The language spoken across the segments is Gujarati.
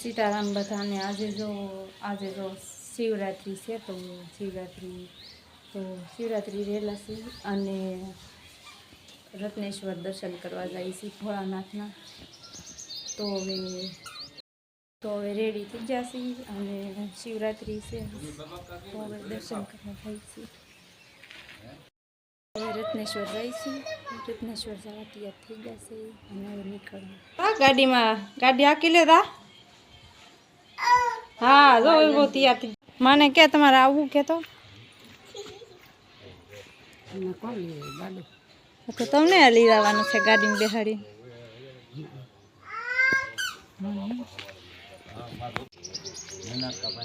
સીતારામ બધાને આજે જો આજે જો શિવરાત્રિ છે, તો શિવરાત્રિ તો શિવરાત્રિ રહેલા છે અને રત્નેશ્વર દર્શન કરવા જાય છે ભોળાનાથના. તો હવે તો હવે રેડી થઈ જશે અને શિવરાત્રિ છે. તો હવે દર્શન કરવા જાય છે. હવે રત્નેશ્વર છે. રત્નેશ્વર જવા તૈયાર થઈ જશે અને હવે નીકળવું ગાડીમાં, ગાડી આકી લેતા હા જો એવો તૈયાર મને કે તમારે આવવું કે તો? તો તમને લઈ જવાનું છે ગાડીમાં બેહાડી.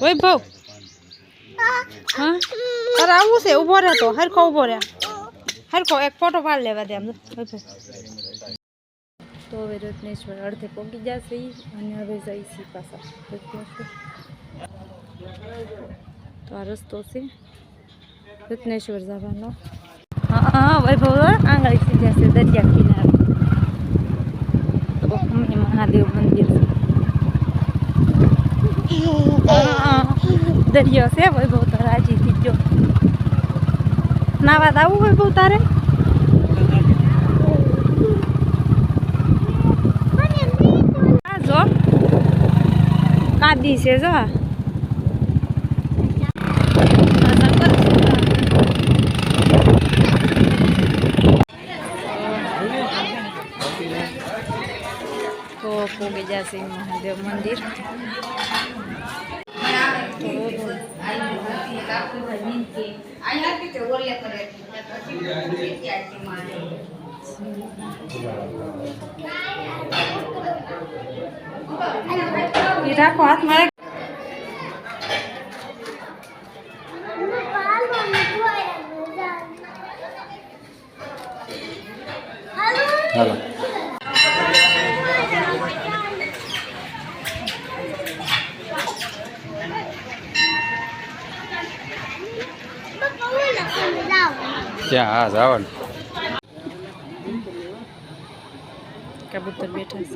વૈભવ હા? તારે આવવું છે? ઊભો રહે તો હરખો ઊભો રહે. હરખો એક ફોટો પાડ લેવા દે આમ. જો, વૈભવ. તો હવે રત્નેશ્વર અડધે પોગી જશે અને હવે જઈશી પાછા. તો આ રસ્તો છે રત્નેશ્વર જવાનો. હા વૈભવ આંગળી સીધા છે દરિયા કિનારે. તો અમે મહાદેવ મંદિર દરિયો છે વૈભવ, તો રાજી થઈ ગયો. નાવા આવું વૈભવ તારે આ જો કાદી છે જો આ. આ જંગલ છે. તો પોગી જશે મહાદેવ મંદિર એ રાખો હાથમાં રાખ. હાલો ત્યાં હા જવાનું કબૂતર બેઠા છે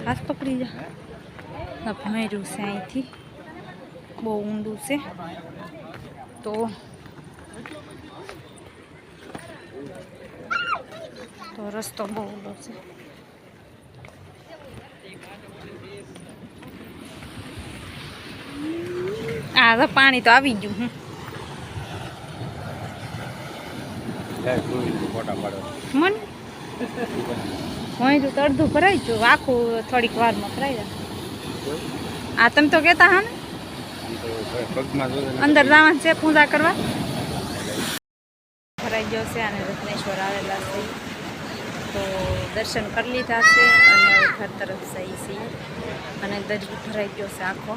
હાથ પકડી જા ભમેર્યું છે અહીંથી બહુ ઊંડું છે તો તો રસ્તો બહુ ઊંડો છે આ તો પાણી તો આવી ગયું હમ. ફોટા પાડો મન હું તો અડધું ભરાઈ ગયું. આખું થોડીક વારમાં ભરાઈ જાય. આ તમે તો કહેતા હા ને? અંદર જવાનું છે, પૂજા કરવા? ભરાઈ ગયો છે અને રત્નેશ્વર આવેલા છે. તો દર્શન કરી લીધા છે અને ઘર તરફ જઈ છીએ. અને દરિયો ભરાઈ ગયો છે આખો.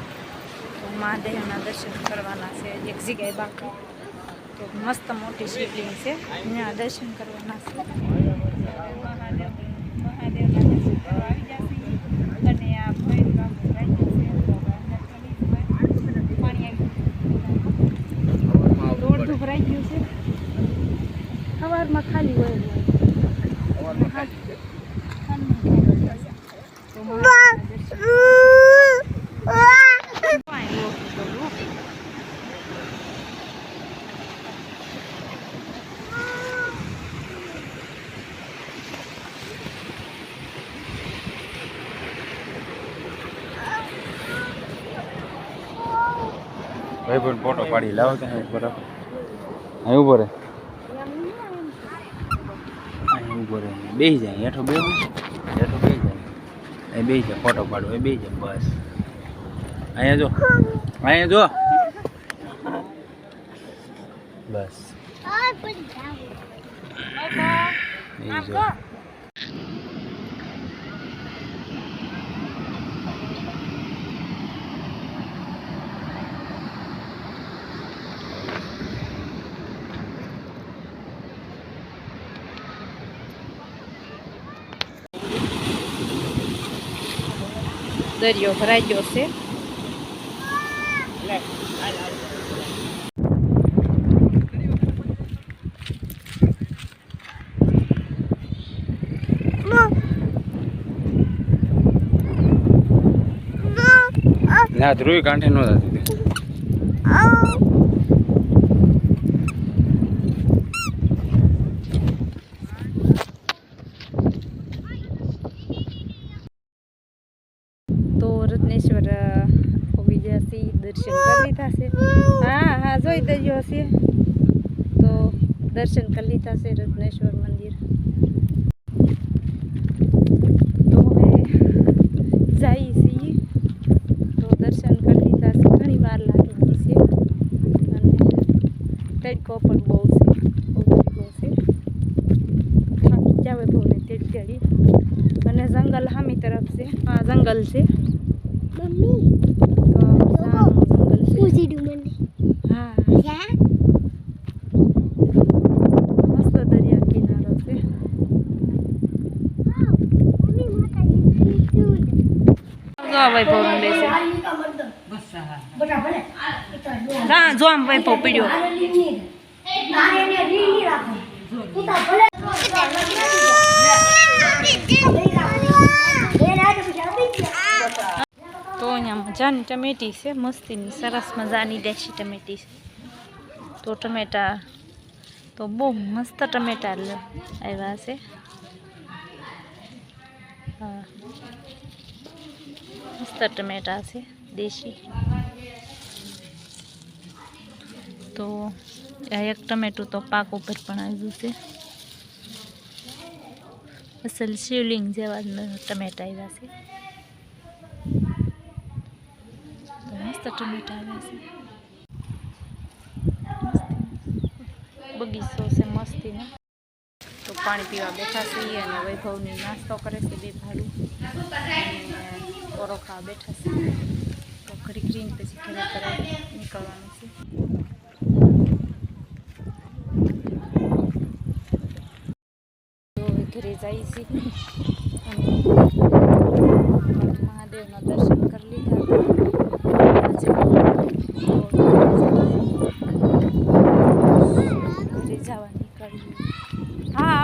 તો મહાદેવના દર્શન કરવાના છે. એક જગ્યાએ બાકી. તો મસ્ત મોટી શિવલિંગ છે. ત્યાં દર્શન કરવાના છે મહાદેવ મહાદેવના દર્શન કરવા આવી જશે અને આ ભૈરવ બાપુ ભરાઈ ગયો છે તો હવે અંદર ચડી પાણી આવી દોડધું ભરાઈ ગયું છે સવારમાં ખાલી હોય સવારમાં ખાલી તો મહાદેવના દર્શન પાણી ઓછું કરવું. ભાઈ ફોટો પાડી લાવો ત્યાં ઉપર અહીં ઊભો રહે. અહીં ઊભો રહે. બેસી જાય હેઠો બે હેઠો બેસી જાય. અહીં બેસી જાય ફોટો પાડો એ બેસી જાય બસ. અહીંયા જો. અહીંયા જો. બસ. દરિયો ભરાઈ ગયો છે ના ધ્રુવી કાંઠે ન થતી તો રત્નેશ્વર અ, ઉગી ગયા છે દર્શન કરી લીધા છે. હા હા, જોઈ દરિયો છે તો દર્શન કરી લીધા છે રત્નેશ્વર મંદિર. તો હવે જઈએ છીએ. તો દર્શન કરી લીધા છે. ઘણી વાર લાગી છે. અને તડકો પણ બહુ છે. બહુ તડકો છે. થાકી જાવે બહુ ને તેડી તેડી અને જંગલ હામી તરફ છે. આ જંગલ છે મમ્મી તો સાનું જંગલ છે પૂછી મને હા ક્યાં મસ્ત દરિયા કિનારો છે મમ્મી માતાજી કીધું જો આ વૈભવ ને બેસે હા જો આમ વૈભવ પીડ્યો. તો અહીંયા મજાની ટમેટી છે, મસ્તીની, સરસ મજાની દેશી ટમેટી છે. તો ટમેટા, તો બહુ મસ્ત ટમેટા આવ્યા છે. હા. મસ્ત ટમેટા છે દેશી તો આ એક ટમેટું તો પાક ઉપર પણ આવ્યું છે અસલ શિવલિંગ જેવા ટમેટા આવ્યા છે મસ્ત ટમેટા આવ્યા છે બગીચો છે મસ્તીનો તો પાણી પીવા બેઠા છીએ અને વૈભવની નાસ્તો કરે છે બે ભાડું ઓરો ખાવા બેઠા છે. તો ઘડી કરીને પછી ઘરે ઘરે નીકળવાનું છે. ઘરે છીએ અને મહાદેવના દર્શન કરી લીધા ઘરે જવા નીકળ્યું. હા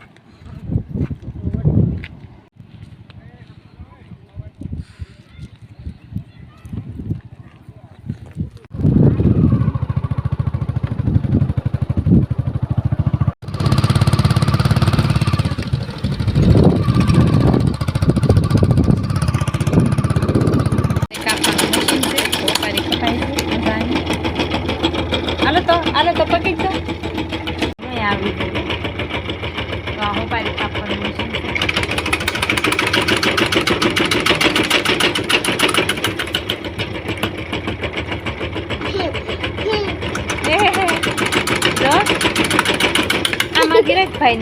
ગિરેક ભાઈ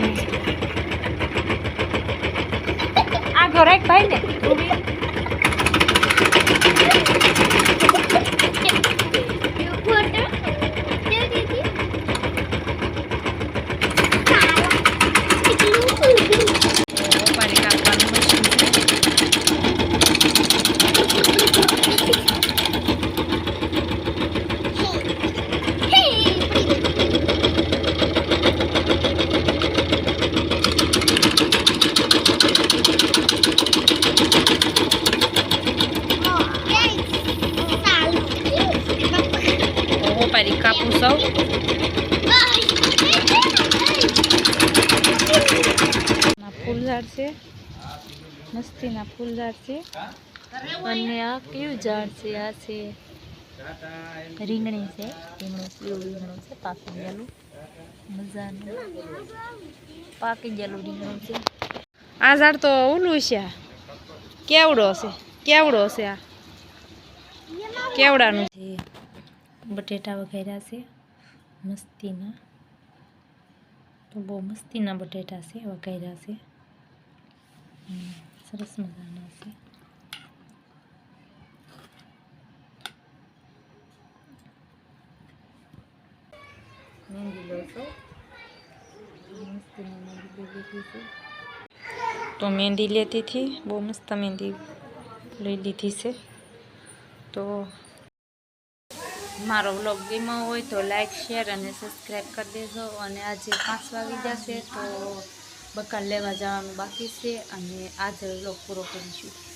આ ગોરેક ભાઈ ને મસ્તીના ફૂલઝાડ છે અને આ કયું ઝાડ છે આ છે રીંગણી છે રીંગણું પીળું રીંગણું છે પાકી ગયેલું મજાનું પાકી ગયેલું રીંગણું છે આ ઝાડ તો ઓલું છે આ કેવડો છે કેવડો છે આ કેવડાનું છે બટેટા વઘાર્યા છે મસ્તીના તો બહુ મસ્તીના બટેટા છે વઘાર્યા છે હમ, સરસ મજાના છે તો મહેંદી લેતી હતી બહુ મસ્ત મહેંદી લઈ લીધી છે તો મારો વ્લોગ ગેમો હોય તો લાઇક શેર અને સબસ્ક્રાઈબ કરી દેજો. અને આજે પાંચ વાગી જશે તો બકાલ લેવા જવાનું બાકી છે અને આજે વ્લોગ પૂરો કરીશું.